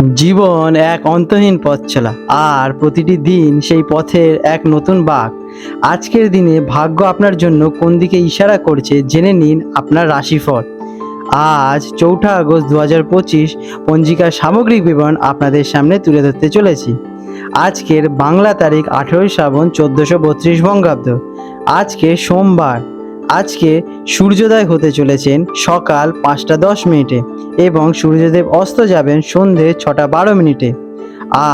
জীবন এক অন্তহীন পথ চলা, আর প্রতিটি দিন সেই পথের এক নতুন বাঘ আজকের দিনে ভাগ্য আপনার জন্য কোন দিকে ইশারা করছে জেনে নিন আপনার রাশিফল। আজ চৌঠা আগস্ট দু হাজার পঁচিশ পঞ্জিকার সামগ্রিক বিবরণ আপনাদের সামনে তুলে ধরতে চলেছি। আজকের বাংলা তারিখ আঠেরোই শ্রাবণ চোদ্দোশো বত্রিশ বঙ্গাব্দ। আজকে সোমবার আজকে সূর্যোদয় হতে চলেছেন সকাল পাঁচটা দশ মিনিটে এবং সূর্যদেব অস্ত যাবেন সন্ধে ছটা বারো মিনিটে।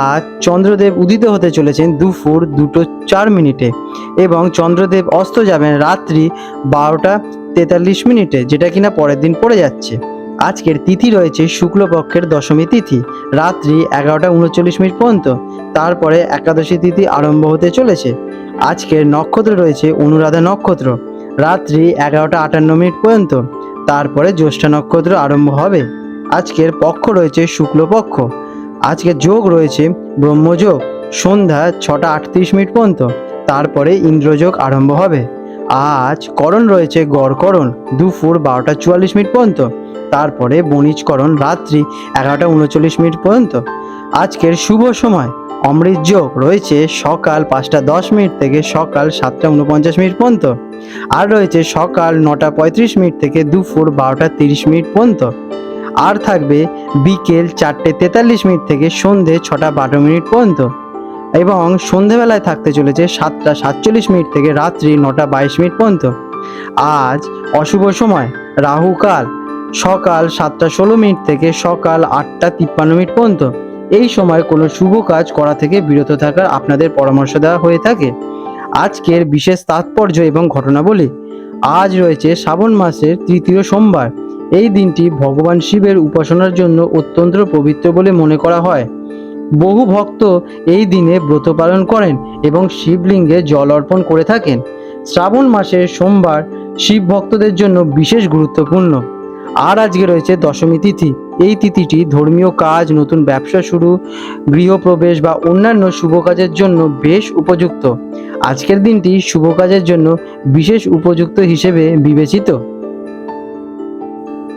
আর চন্দ্রদেব উদিত হতে চলেছেন দুপুর দুটো চার মিনিটে এবং চন্দ্রদেব অস্ত যাবেন রাত্রি বারোটা তেতাল্লিশ মিনিটে, যেটা কিনা পরের দিন পড়ে যাচ্ছে। আজকের তিথি রয়েছে শুক্লপক্ষের দশমী তিথি, রাত্রি এগারোটা উনচল্লিশ মিনিট পর্যন্ত। তারপরে একাদশী তিথি আরম্ভ হতে চলেছে। আজকের নক্ষত্র রয়েছে অনুরাধা নক্ষত্র। রাত্রি এগারোটা আটান্ন মিনিট পর্যন্ত। তারপরে জ্যৈষ্ঠা নক্ষত্র আরম্ভ হবে। আজকের পক্ষ রয়েছে শুক্লপক্ষ আজকে যোগ রয়েছে ব্রহ্মযোগ। সন্ধ্যা ছটা আটত্রিশ মিনিট পর্যন্ত। তারপরে ইন্দ্রযোগ আরম্ভ হবে। আজ করণ রয়েছে গড়করণ দুপুর বারোটা চুয়াল্লিশ মিনিট পর্যন্ত। তারপরে বণিজকরণ রাত্রি এগারোটা উনচল্লিশ মিনিট পর্যন্ত। আজকের শুভ সময়। অমৃত যোগ রয়েছে সকাল পাঁচটা দশ মিনিট থেকে সকাল সাতটা উনপঞ্চাশ মিনিট পর্যন্ত। আর রয়েছে সকাল নটা পঁয়ত্রিশ মিনিট থেকে দুপুর বারোটা তিরিশ মিনিট পর্যন্ত। আর থাকবে বিকেল চারটে তেতাল্লিশ মিনিট থেকে সন্ধে ছটা বারো মিনিট পর্যন্ত। এবং সন্ধেবেলায় থাকতে চলেছে সাতটা সাতচল্লিশ মিনিট থেকে রাত্রি নটা বাইশ মিনিট পর্যন্ত। আজ অশুভ সময় রাহুকাল সকাল সাতটা ষোলো মিনিট থেকে সকাল আটটা তিপ্পান্ন মিনিট পর্যন্ত। এই সময় কোনো শুভ কাজ করা থেকে বিরত থাকার আপনাদের পরামর্শ দেওয়া হয়ে থাকে। আজকের বিশেষ তাৎপর্য এবং ঘটনাবলী, আজ রয়েছে শ্রাবণ মাসের তৃতীয় সোমবার। এই দিনটি ভগবান শিবের উপাসনার জন্য অত্যন্ত পবিত্র বলে মনে করা হয়। বহু ভক্ত এই দিনে ব্রত পালন করেন এবং শিবলিঙ্গে জল অর্পণ করে থাকেন। শ্রাবণ মাসের সোমবার শিব ভক্তদের জন্য বিশেষ গুরুত্বপূর্ণ। আর আজকে রয়েছে দশমী তিথি। এই তিথিটি ধর্মীয় কাজ, নতুন ব্যবসা শুরু, গৃহপ্রবেশ বা অন্যান্য শুভ কাজের জন্য বেশ উপযুক্ত। আজকের দিনটি শুভ কাজের জন্য বিশেষ উপযুক্ত হিসেবে বিবেচিত।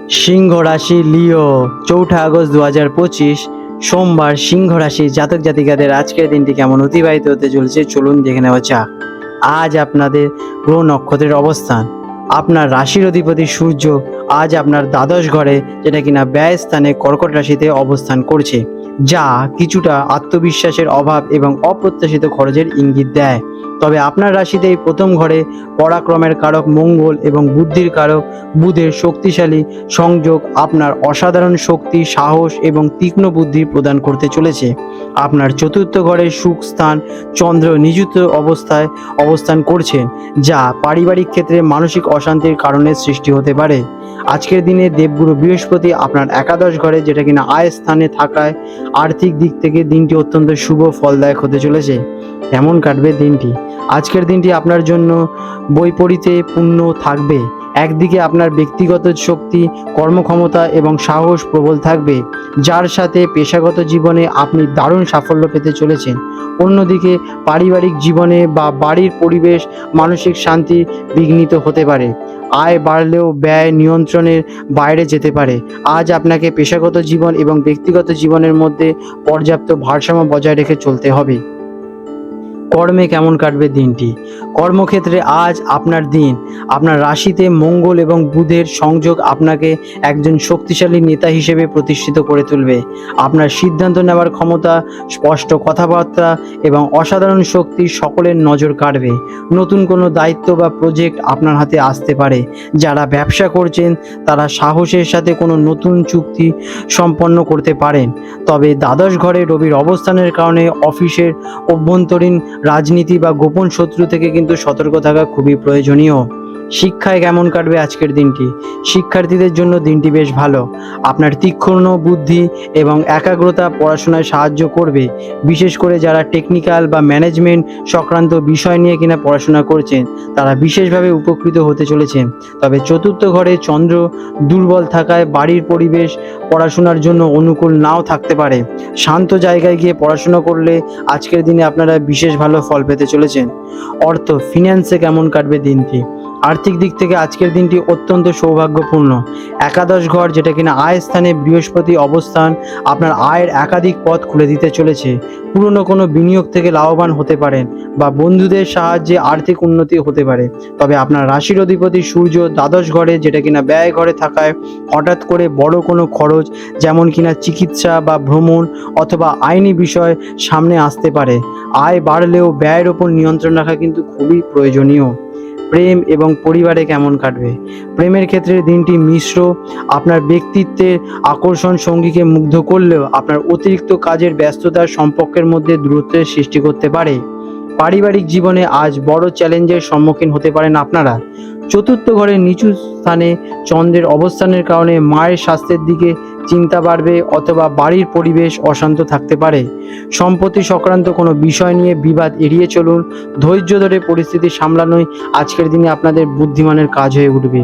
সিংহ রাশি লিও, চৌঠা আগস্ট দু হাজার পঁচিশ, সোমবার সিংহ রাশি জাতক জাতিকাদের আজকের দিনটি কেমন অতিবাহিত হতে চলেছে? চলুন দেখে নেওয়া যাক। আজ আপনাদের গ্রহ নক্ষত্রের অবস্থান। আপনার রাশির অধিপতি সূর্য আজ আপনার দ্বাদশ ঘরে যেটা কিনা ব্যয় স্থানে কর্কট রাশিতে অবস্থান করছে, যা কিছুটা আত্মবিশ্বাসের অভাব এবং অপ্রত্যাশিত খরচের ইঙ্গিত দেয়। তবে আপনার রাশিতে এই প্রথম ঘরে পরাক্রমের কারক মঙ্গল এবং বুদ্ধির কারক বুধের শক্তিশালী সংযোগ আপনার অসাধারণ শক্তি, সাহস এবং তীক্ষ্ণ বুদ্ধি প্রদান করতে চলেছে। আপনার চতুর্থ ঘরে সুখ স্থান, চন্দ্র নিযুক্ত অবস্থায় অবস্থান করছেন, যা পারিবারিক ক্ষেত্রে মানসিক অশান্তির কারণে সৃষ্টি হতে পারে। আজকের দিনে দেবগুরু বৃহস্পতি আপনার একাদশ ঘরে, যেটা কিনা আয় স্থানে থাকায় আর্থিক দিক থেকে দিনটি অত্যন্ত শুভ, ফলদায়ক হতে চলেছে। কেমন কাটবে দিনটি। আজকের দিনটি আপনার জন্য বৈপরীতে পূর্ণ থাকবে। একদিকে আপনার ব্যক্তিগত শক্তি, কর্মক্ষমতা এবং সাহস প্রবল থাকবে, যার সাথে পেশাগত জীবনে আপনি দারুণ সাফল্য পেতে চলেছেন। অন্যদিকে পারিবারিক জীবনে বা বাড়ির পরিবেশ, মানসিক শান্তি বিঘ্নিত হতে পারে। আয় বাড়লেও ব্যয় নিয়ন্ত্রণের বাইরে যেতে পারে। আজ আপনাকে পেশাগত জীবন এবং ব্যক্তিগত জীবনের মধ্যে পর্যাপ্ত ভারসাম্য বজায় রেখে চলতে হবে। কর্মে কেমন কাটবে দিনটি? কর্মক্ষেত্রে আজ আপনার দিন। আপনার রাশিতে মঙ্গল এবং বুধের সংযোগ আপনাকে একজন শক্তিশালী নেতা হিসেবে প্রতিষ্ঠিত করে তুলবে। আপনার সিদ্ধান্ত নেওয়ার ক্ষমতা, স্পষ্ট কথাবার্তা এবং অসাধারণ শক্তি সকলের নজর কাড়বে। নতুন কোনো দায়িত্ব বা প্রজেক্ট আপনার হাতে আসতে পারে। যারা ব্যবসা করছেন, তারা সাহসের সাথে কোনো নতুন চুক্তি সম্পন্ন করতে পারেন। তবে দ্বাদশ ঘরে রবির অবস্থানের কারণে অফিসের অভ্যন্তরীণ রাজনীতি বা গোপন শত্রু থেকে কিন্তু সতর্ক থাকা খুবই প্রয়োজনীয়। শিক্ষায় কেমন কাটবে আজকের দিনটি? শিক্ষার্থীদের জন্য দিনটি বেশ ভালো। আপনার তীক্ষ্ণ বুদ্ধি এবং একাগ্রতা পড়াশোনায় সাহায্য করবে। বিশেষ করে যারা টেকনিক্যাল বা ম্যানেজমেন্ট সংক্রান্ত বিষয় নিয়ে কিনা পড়াশোনা করছেন, তারা বিশেষভাবে উপকৃত হতে চলেছেন। তবে চতুর্থ ঘরে চন্দ্র দুর্বল থাকায় বাড়ির পরিবেশ পড়াশোনার জন্য অনুকূল নাও থাকতে পারে। শান্ত জায়গায় গিয়ে পড়াশোনা করলে আজকের দিনে আপনারা বিশেষ ভালো ফল পেতে চলেছেন। অর্থ ফিন্যান্সে কেমন কাটবে দিনটি? আর্থিক দিক থেকে আজকের দিনটি অত্যন্ত সৌভাগ্যপূর্ণ। একাদশ ঘর যেটা কিনা আয় স্থানে বৃহস্পতি অবস্থান আপনার আয়ের একাধিক পথ খুলে দিতে চলেছে। পুরনো কোনো বিনিয়োগ থেকে লাভবান হতে পারেন বা বন্ধুদের সাহায্যে আর্থিক উন্নতি হতে পারে। তবে আপনার রাশির অধিপতি সূর্য দ্বাদশ ঘরে যেটা কিনা ব্যয় ঘরে থাকায় হঠাৎ করে বড় কোনো খরচ যেমন কিনা চিকিৎসা বা ভ্রমণ অথবা আইনি বিষয় সামনে আসতে পারে। আয় বাড়লেও ব্যয়ের ওপর নিয়ন্ত্রণ রাখা কিন্তু খুবই প্রয়োজনীয়। প্রেম এবং পরিবারে কেমন কাটবে? প্রেমের ক্ষেত্রে দিনটি মিশ্র, আপনার ব্যক্তিত্বের আকর্ষণ সঙ্গীকে মুগ্ধ করলেও আপনার অতিরিক্ত কাজের ব্যস্ততার সম্পর্কের মধ্যে দূরত্বের সৃষ্টি করতে পারে। পারিবারিক জীবনে আজ বড় চ্যালেঞ্জের সম্মুখীন হতে পারেন আপনারা। চতুর্থ ঘরে নিচু স্থানে চন্দ্রের অবস্থানের কারণে মায়ের স্বাস্থ্যের দিকে চিন্তা বাড়বে অথবা বাড়ির পরিবেশ অশান্ত থাকতে পারে। সম্পত্তি সংক্রান্ত কোনো বিষয় নিয়ে বিবাদ এড়িয়ে চলুন। ধৈর্য ধরে পরিস্থিতি সামলানোই আজকের দিনে আপনাদের বুদ্ধিমানের কাজ হয়ে উঠবে।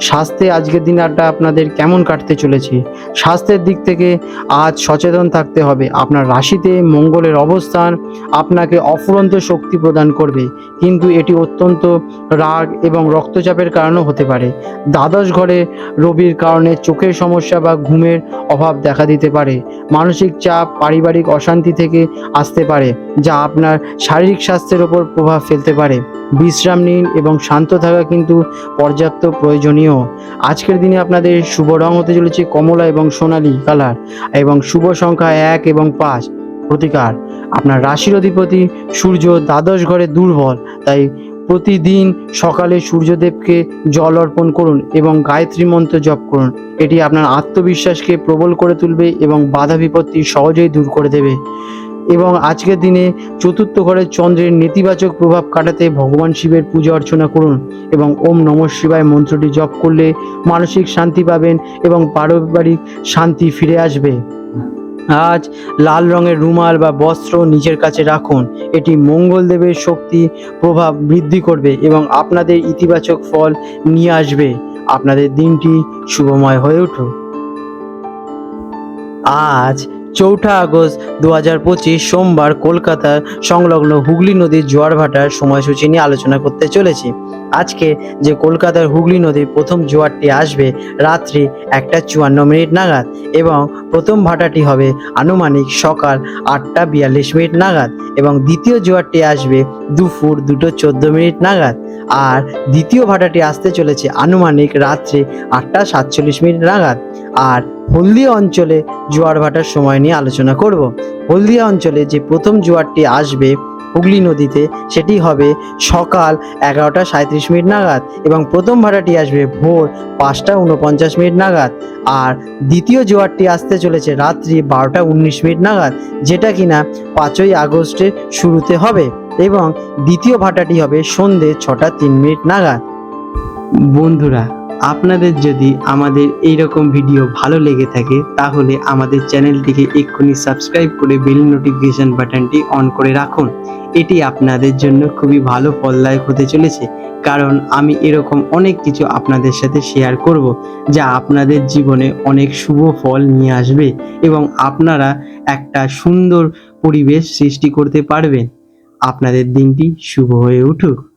স্বাস্থ্যে আজকের দিনটা আপনাদের কেমন কাটতে চলেছে? স্বাস্থ্যের দিক থেকে আজ সচেতন থাকতে হবে। আপনার রাশিতে মঙ্গলের অবস্থান আপনাকে অফুরন্ত শক্তি প্রদান করবে। কিন্তু এটি অত্যন্ত রাগ এবং রক্তচাপের কারণও হতে পারে। দ্বাদশ ঘরে রবির কারণে চোখের সমস্যা বা ঘুমের অভাব দেখা দিতে পারে। মানসিক চাপ, পারিবারিক অশান্তি থেকে আসতে পারে, যা আপনার শারীরিক স্বাস্থ্যের ওপর প্রভাব ফেলতে পারে। বিশ্রাম নিন এবং শান্ত থাকা কিন্তু পর্যাপ্ত প্রয়োজনীয় আজকের দিনে আপনাদের শুভ রং হতে চলেছে কমলা এবং সোনালি কালার এবং শুভ সংখ্যা এক এবং পাঁচ। প্রতিকার, আপনার রাশির অধিপতি সূর্য দ্বাদশ ঘরে দুর্বল, তাই প্রতিদিন সকালে সূর্যদেবকে জল অর্পণ করুন এবং গায়ত্রী মন্ত্র জপ করুন। এটি আপনার আত্মবিশ্বাসকে প্রবল করে তুলবে এবং বাধা বিপত্তি সহজেই দূর করে দেবে। এবং আজকের দিনে চতুর্থ ঘরের চন্দ্রের নেতিবাচক প্রভাব কাটাতে ভগবান শিবের পূজা অর্চনা করুন এবং ওম নম শিবায় মন্ত্রটি জপ করলে মানসিক শান্তি পাবেন এবং পারিবারিক শান্তি ফিরে আসবে। আজ লাল রঙের রুমাল বা বস্ত্র নিজের কাছে রাখুন। এটি মঙ্গলদেবের শক্তি প্রভাব বৃদ্ধি করবে এবং আপনাদের ইতিবাচক ফল নিয়ে আসবে। আপনাদের দিনটি শুভময় হয়ে উঠুক। আজ চৌঠা আগস্ট দু হাজার পঁচিশ সোমবার কলকাতার সংলগ্ন হুগলি নদীর জোয়ার ভাটার সময়সূচি নিয়ে আলোচনা করতে চলেছি। আজকে যে কলকাতার হুগলি নদীর প্রথম জোয়ারটি আসবে রাত্রি একটা চুয়ান্ন মিনিট নাগাদ এবং প্রথম ভাটাটি হবে আনুমানিক সকাল আটটা বিয়াল্লিশ মিনিট নাগাদ এবং দ্বিতীয় জোয়ারটি আসবে দুপুর দুটো চোদ্দ মিনিট নাগাদ। আর দ্বিতীয় ভাটাটি আসতে চলেছে আনুমানিক রাত্রে আটটা সাতচল্লিশ মিনিট নাগাদ। আর হলদিয়া অঞ্চলে জোয়ার ভাটার সময় নিয়ে আলোচনা করব। হলদিয়া অঞ্চলে যে প্রথম জোয়ারটি আসবে হুগলি নদীতে, সেটি হবে সকাল এগারোটা সাঁত্রিশ মিনিট নাগাদ এবং প্রথম ভাটাটি আসবে ভোর পাঁচটা উনপঞ্চাশ মিনিট নাগাদ। আর দ্বিতীয় জোয়ারটি আসতে চলেছে রাত্রি বারোটা উনিশ মিনিট নাগাদ, যেটা কিনা পাঁচই আগস্টের শুরুতে হবে। এবং দ্বিতীয় ভাটাটি হবে সন্ধে ছটা তিন মিনিট নাগাদ। বন্ধুরা, আপনাদের যদি আমাদের এই রকম ভিডিও ভালো লেগে থাকে, তাহলে আমাদের চ্যানেলটিকে এক্ষুনি সাবস্ক্রাইব করে বেল নোটিফিকেশন বাটনটি অন করে রাখুন। এটি আপনাদের জন্য খুবই ভালো ফলদায়ক হতে চলেছে, কারণ আমি এরকম অনেক কিছু আপনাদের সাথে শেয়ার করব, যা আপনাদের জীবনে অনেক শুভ ফল নিয়ে আসবে এবং আপনারা একটা সুন্দর পরিবেশ সৃষ্টি করতে পারবেন। আপনাদের দিনটি শুভ হয়ে উঠুক।